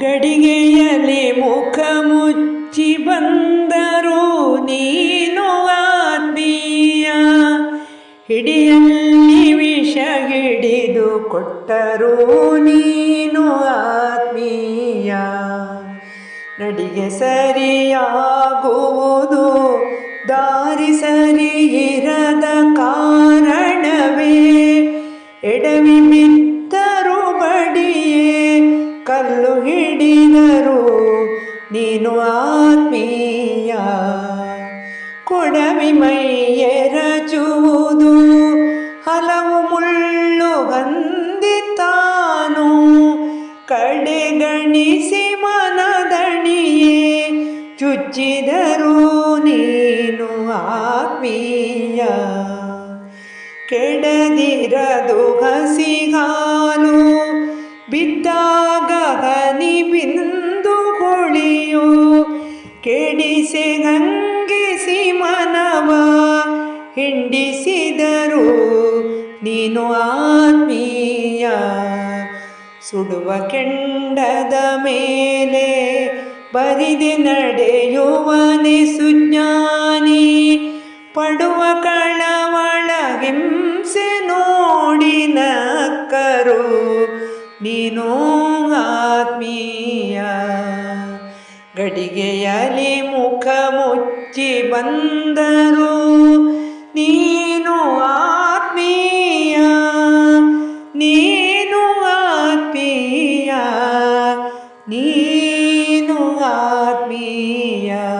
ಗಡಿಗೆಯಲ್ಲಿ ಮುಖ ಮುಚ್ಚಿ ಬಂದರು ನೀನು ಆತ್ಮೀಯ. ಹಿಡಿಯಲ್ಲಿ ವಿಷ ಹಿಡಿದು ಕೊಟ್ಟರು ನೀನು ಆತ್ಮೀಯ. ನಡಿಗೆ ಸರಿಯಾಗುವುದು, ದಾರಿ ಸರಿ ಇರದ ಕಾರಣವೇ. ಎಡವಿ ಕಲ್ಲು ಹಿಡಿದರು. ನೀನು ಆತ್ಮೀಯ. ಕೊಡವಿ ಮೈಯೆರಚುವುದು ಹಲವು ಮುಳ್ಳು ಹೊಂದಿತಾನು. ಕಡೆಗಣಿಸಿ ಮನದಣಿಯೇ ಚುಚ್ಚಿದರು. ನೀನು ಆತ್ಮೀಯ. ಕೆಡದಿರದು ಹಸಿಗಾಲು ಬಿದ್ದಾಗ ಹನಿ ಬಿಂದು ಹೊಳಿಯು. ಕೆಡಿಸಿ ಗಂಗಿಸಿ ಮನವ ಹಿಂಡಿಸಿದರು ನೀನು ಆತ್ಮೀಯ. ಸುಡುವ ಕೆಂಡದ ಮೇಲೆ ಬರಿದೆ ನಡೆಯುವನೆ ಸುಜ್ಞಾನಿ. ಪಡುವ ಕಳವಳ ಹಿಂಸೆ ನೋಡಿ ನಕ್ಕರು. ನೀನು ಆತ್ಮೀಯ. ಗಡಿಗೆಯಲ್ಲಿ ಮುಖ ಮುಚ್ಚಿ ಬಂದರು ನೀನು ಆತ್ಮೀಯ. ನೀನು ಆತ್ಮೀಯ. ನೀನು ಆತ್ಮೀಯ.